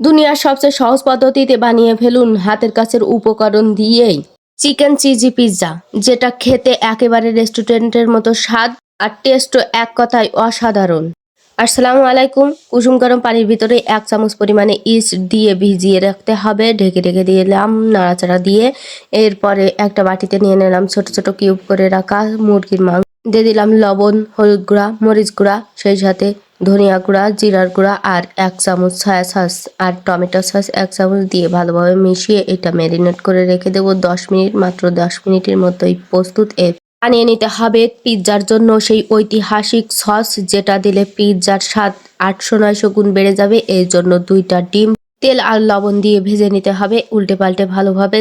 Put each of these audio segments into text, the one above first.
দুনিয়ার সবচেয়ে সহজ পদ্ধতিতে বানিয়ে ফেলুন হাতের কাছের উপকরণ দিয়েই। চিকেন চিজি পিৎজা, যেটা খেতে একেবারে রেস্টুরেন্টের মতো স্বাদ আর টেস্টও এক কথায় অসাধারণ। আসসালামু আলাইকুম, কুসুম গরম পানির ভিতরে এক চামচ পরিমাণে ইস্ট দিয়ে ভিজিয়ে রাখতে হবে। ঢেকে ঢেকে দিলাম নাড়াচাড়া দিয়ে এরপরে একটা বাটিতে নিয়ে নিলাম ছোট ছোট কিউব করে রাখা মুরগির মাংস। দিয়ে দিলাম লবণ, হলুদ গুঁড়া, মরিচ গুঁড়া, সেই সাথে ধনিয়া গুঁড়া, জিরার গুঁড়া আর এক চামচ সয়া সস আর টমেটো সস এক চামচ দিয়ে ভালোভাবে মিশিয়ে এটা ম্যারিনেট করে রেখে দেবো দশ মিনিট, মাত্র দশ মিনিটের মতোই প্রস্তুত এর। আনিয়ে নিতে হবে পিৎজার জন্য সেই ঐতিহাসিক সস যেটা দিলে পিৎজার স্বাদ আটশো নয়শো গুণ বেড়ে যাবে। এর জন্য দুইটা ডিম, তেল আর লবণ দিয়ে ভেজে নিতে হবে। উল্টে পাল্টে ভালোভাবে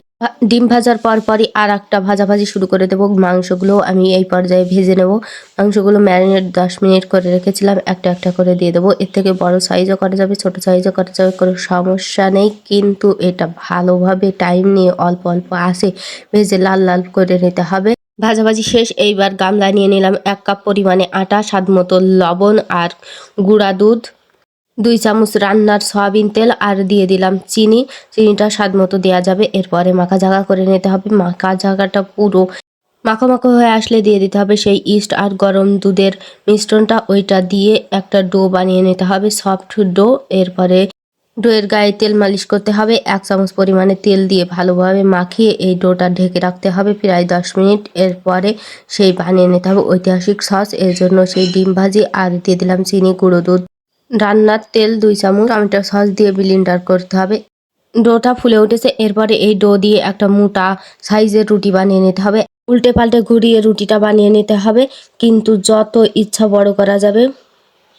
ডিম ভাজার পর পরই আর একটা ভাজাভাজি শুরু করে দেবো। মাংসগুলো আমি এই পর্যায়ে ভেজে নেব। মাংসগুলো ম্যারিনেট দশ মিনিট করে রেখেছিলাম, একটা একটা করে দিয়ে দেবো। এর থেকে বড় সাইজও করা যাবে, ছোট সাইজও করা যাবে, কোনো সমস্যা নেই। কিন্তু এটা ভালোভাবে টাইম নিয়ে অল্প অল্প আসে ভেজে লাল লাল করে নিতে হবে। ভাজাভাজি শেষ, এইবার গামলা নিয়ে নিলাম এক কাপ পরিমাণে আটা, স্বাদ মতো লবণ আর গুঁড়া দুধ। দুই চামচ রান্নার সয়াবিন তেল আর দিয়ে দিলাম চিনি। চিনিটা স্বাদ মতো দেওয়া যাবে। এরপরে মাখা ঝাঁকা করে নিতে হবে। মাখা জাগাটা পুরো মাখো মাখো হয়ে আসলে দিয়ে দিতে হবে সেই ইস্ট আর গরম দুধের মিশ্রণটা। ওইটা দিয়ে একটা ডো বানিয়ে নিতে হবে, সফট ডো। এরপরে ডোয়ের গায়ে তেল মালিশ করতে হবে। এক চামচ পরিমাণে তেল দিয়ে ভালোভাবে মাখিয়ে এই ডোটা ঢেকে রাখতে হবে প্রায় দশ মিনিট। এরপরে সেই বানিয়ে নিতে হবে ঐতিহাসিক সস। এর জন্য সেই ডিম ভাজি আর দিয়ে দিলাম চিনি, গুঁড়ো দুধ। রান্নার তেল দুই চামচ, টমেটো সস দিয়ে ব্লিন্ডার করতে হবে। ডোটা ফুলে উঠেছে, এরপরে এই ডো দিয়ে একটা মোটা সাইজের রুটি বানিয়ে নিতে হবে। উল্টে পাল্টে ঘুরিয়ে রুটিটা বানিয়ে নিতে হবে, কিন্তু যত ইচ্ছা বড় করা যাবে,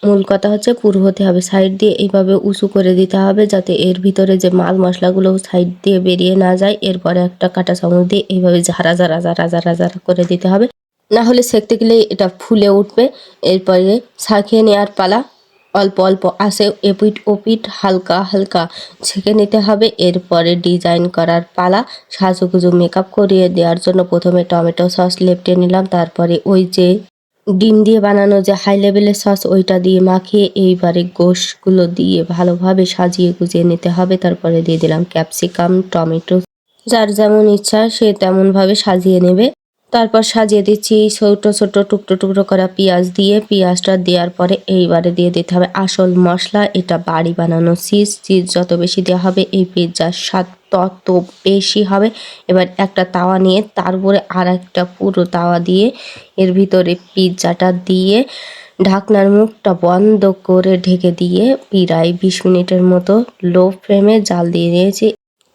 মূল কথা হচ্ছে পুরো হতে হবে। সাইড দিয়ে এইভাবে উঁচু করে দিতে হবে, যাতে এর ভিতরে যে মাল মশলাগুলো সাইড দিয়ে বেরিয়ে না যায়। এরপরে একটা কাঁটা চামচ দিয়ে এইভাবে ঝাড়া ঝাড়া ঝাড়া ঝাড়া ঝাড়া করে দিতে হবে। না হলে সেঁকতে গেলে এটা ফুলে উঠবে। এরপরে ছাঁকিয়ে নেওয়ার পালা অল্প অল্প আসে এপিট ওপিট হালকা হালকা ছেঁকে নিতে হবে। এরপরে ডিজাইন করার পালা, সাজুগুজু মেকআপ করিয়ে দেওয়ার জন্য প্রথমে টমেটো সস লেপটে নিলাম। তারপরে ওই যে ডিম দিয়ে বানানো যে হাই লেভেলের সস, ওইটা দিয়ে মাখিয়ে এইবারে গোশগুলো দিয়ে ভালোভাবে সাজিয়ে গুজিয়ে নিতে হবে। তারপরে দিয়ে দিলাম ক্যাপসিকাম টমেটো, যার যেমন ইচ্ছা সে তেমনভাবে সাজিয়ে নেবে। তারপর সাজিয়ে দিচ্ছি ছোট ছোট, টুকরো টুকরো করা পেঁয়াজ দিয়ে। পেঁয়াজটা দেওয়ার পরে এইবারে দিয়ে দিতে হবে আসল মশলা। এটা বাড়ি বানানো চিজ। চিজ যত বেশি দেওয়া হবে, এই পিৎজার স্বাদ তত বেশি হবে। এবার একটা তাওয়া নিয়ে তার উপরে আর একটা পুরো তাওয়া দিয়ে এর ভিতরে পিৎজাটা দিয়ে ঢাকনার মুখটা বন্ধ করে ঢেকে দিয়ে প্রায় বিশ মিনিটের মতো লো ফ্লেমে জাল দিয়ে নিয়েছি।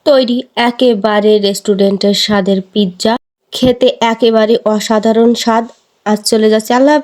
তৈরি একেবারে রেস্টুরেন্টের স্বাদের পিৎজা। খেতে একেবারে অসাধারণ স্বাদ আজ চলে যাচ্ছে আল্লাহ।